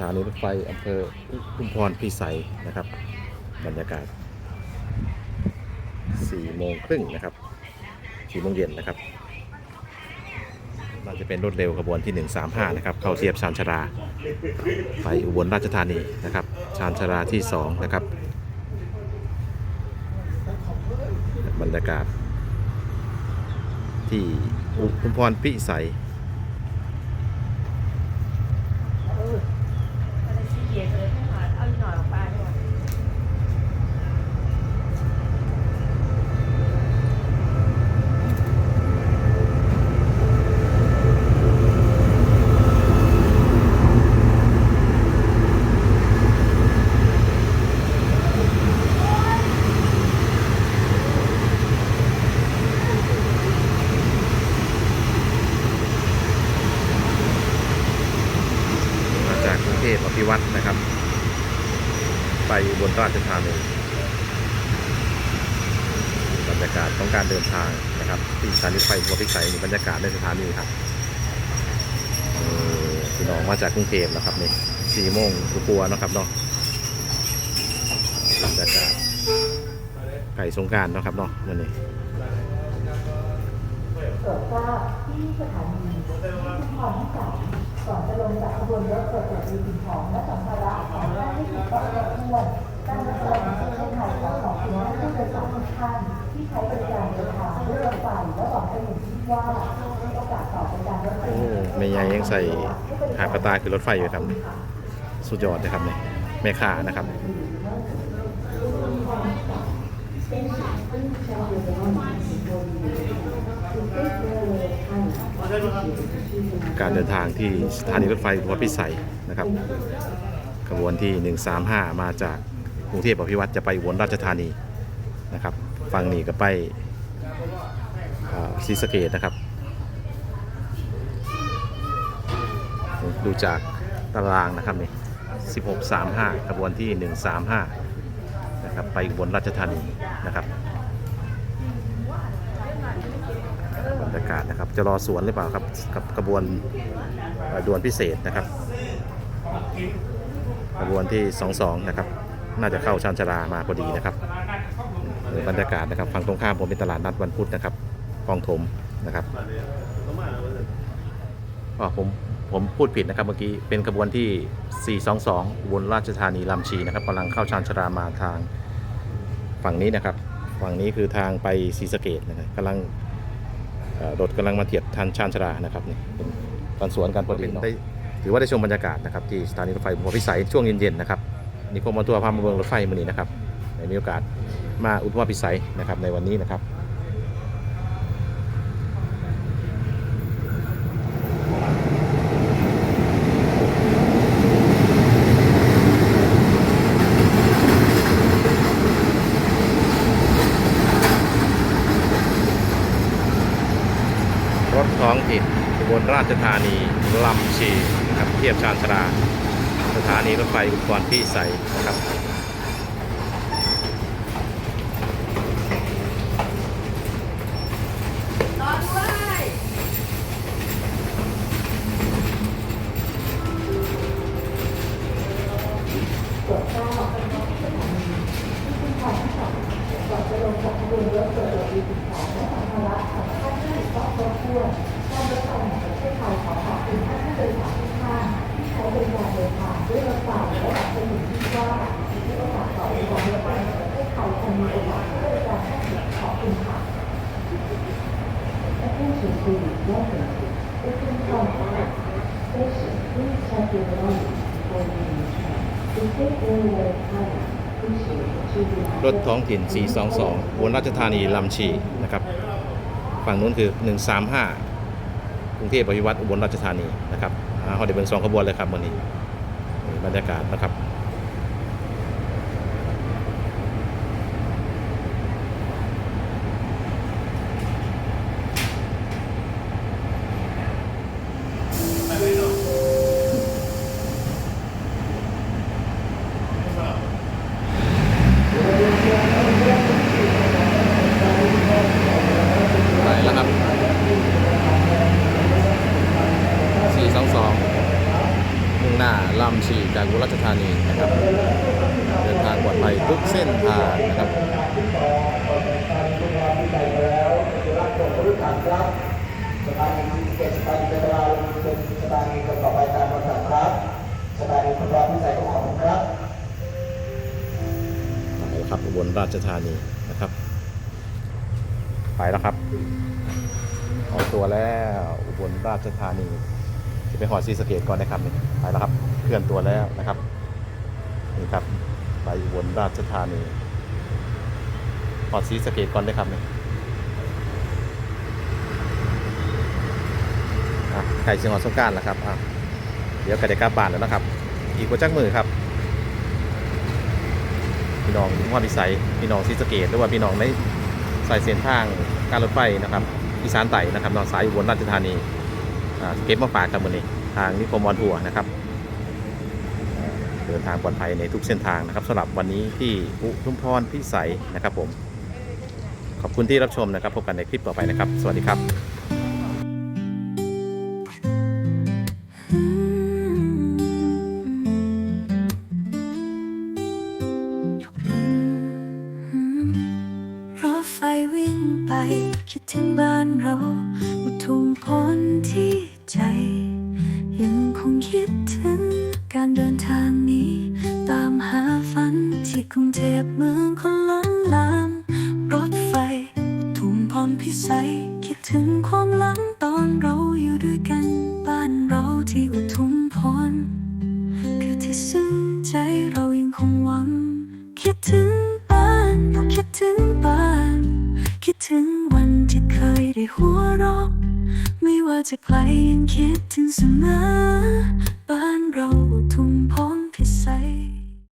ถานีรถไฟอำเภออุมพรพิสัยนะครับ บรรยากาศ4โมงครึ่งนะครับ4โมงเย็นนะครับน่าจะเป็นรถเร็วขบวนที่ 135 นะครับ เข้าเทียบชานชารา ไปอุบลราชธานีนะครับ ชานชาราที่ 2 นะครับ บรรยากาศที่อุมพรพิสัย อะไรซีเกียร์เลยไม่หาเอาอีกหน่อยออกไปด้วย มาจากกรุงเทพอภิวัตรนะครับ ไปอุบ ลราชธานีบรรยากาศของการเดินทางนะครับ ที่สถานีไฟหัวพิสัยมีบรรยากาศในสถานีครับพี่น้องมาจากกรุงเทพนะครับนี่สี่โมงกลัวนะครับเนาะบรรยากาศไก่สงการนะครับเนาะวันนี้โปรดทราบที่สถานีทุกคนที่สามก่อนจะลงจากขบวนรถโปรดตรวจดูสิ่งของและสัมภาระของท่านให้ถูกต้องครบถ้วน โอ้แม่ยายยังใส่หากระตาคือรถไฟอยู่ครับ สุดยอดเลยครับเนี่ยแม่ค้านะครับการเดินทางที่สถานีรถไฟหัวพิสัยนะครับขบวนที่ 135 มาจากกรุงเทพอภิวัตรจะไปอุบลราชธานีนะครับ ฝั่งนี้ก็ไป อ่าศรีสเกดนะครับ ดูจากตารางนะครับนี่1635ขบวนที่ 135 นะครับ ไปอุบลราชธานีนะครับบรรยากาศนะครับ จะรอสวนหรือเปล่าครับ กับกระบวนด่วนพิเศษนะครับกระบวนที่ 22 นะครับ น่าจะเข้าชานชรามาพอดีนะครับบรรยากาศนะครับ ฝั่งตรงข้ามผมเป็นตลาดนัดวันพุธนะครับ คลองถมนะครับอ๋อผมผมพูดผิดนะครับเมื่อกี้เป็นกระบวนที่ 422อุบลราชธานีลำชีนะครับกำลังเข้าชานชารามาทางฝั่งนี้นะครับ ฝั่งนี้คือทางไปศรีสะเกดนะครับกำลังเอ่อรถกำลังมาเทียบทันชานชารานะครับนี่เป็นการสวนการพอดีได้ถือว่าได้ชมบรรยากาศนะครับที่สถานีรถไฟหัวพิสัยช่วงเย็นๆนะครับนี่ผมมาตัวพามาเบิงรถไฟมือนี้นะครับในมีโอกาสมาอุทวพิสัยนะครับในวันนี้นะครับ รถท้องถิ่นอุบลราชธานีลำชีนะครับเทียบชานชราสถานีรถไฟอุบลพิสัยนะครับรอด้วยโปรดทราบที่สถานีทุกคนที่สามก่อนจะลงจากขบวนรถโปรดตรวจดูสิ่งของและสั ครบถ้วนการรถไฟแห่งประเทศไทยขอขอบคุณท่านผู้โดยสารทุกท่านที่ใช้บริการเดินทางด้วยรถไฟและหวังเป็นอย่างยิ่งว่าในโอกาสต่อไปการรถไฟแห่งประเทศไทยจะมีโอกาสให้บริการท่านอีกขอบคุณค่ะ Attention please, welcome. This is Concord Station. Please check your belongings before leaving the train. The State Railway of Thailand appreciates that you do not รถท้องถิ่น 422อุบลราชธานีลำชีนะครับ ฝั่งนู้นคือ 135กรุงเทพอภิวัตรอุบลราชธานีนะครับอ่าฮอดเดเบิงสองขบวนเลยครับวันนี้บรรยากาศนะครับ ไปแล้วครับ 422 135หน้าลำชีจากอุบลราชธานีนะครับ เดินทางปลอดภัยทุกเส้นทางนะครับสถานีที่เจ็ดสถานีเป็นเวลาเป็นสถานีต่อไปตามลำดับครับสถานีคุณภาพพิสัยของขอบคุณครับไปแล้วครับอุบลราชธานีนะครับ ไปแล้วครับออกตัวแล้วอุบลราชธานี จะไปหอดซีสเกตก่อนนะครับนี่ไปแล้วครับเคลื่อนตัวแล้วนะครับนี่ครับไปอุบลราชธานีหอดซีสเกตก่อนเลยครับนี่อะใครเชียงหอดสงการแล้วครับเดี๋ยวกระเดกกลับบ้านแล้วนะครับ อีกกว่าจักมือครับพี่น้องมุ่งมั่นวิสัยพี่น้องศรีสเกดหรือว่าพี่น้องในสายเส้นทางการรถไฟนะครับอีสานไต่นะครับนอนสายอุบลราชธานี เก็บมาฝากกันวันนี้ทางนิคมวอนทัวร์นะครับเดินทางปลอดภัยในทุกเส้นทางนะครับสำหรับวันนี้ที่อุทุมพรพิสัยนะครับผม ขอบคุณที่รับชมนะครับ พบกันในคลิปต่อไปนะครับ สวัสดีครับ ไฟวิ่งไป คิดถึงบ้านเราอุทุมพรที่ใจ ยังคงคิดถึงการเดินทางนี้ ตามหาฝันที่กรุงเทพเมืองคนล้นลาม รถไฟอุทุมพรพิสัย คิดถึงความหลังตอนเราอยู่ด้วยกัน บ้านเราที่อุทุมพรคือที่ซึ้งใจเรายังคงหวัง คิดถึงบ้านเราคิดถึง หัวเราะไม่ว่าจะไกลยังคิดถึงเสมอบ้านเราทุ่งพร้อมพิสัย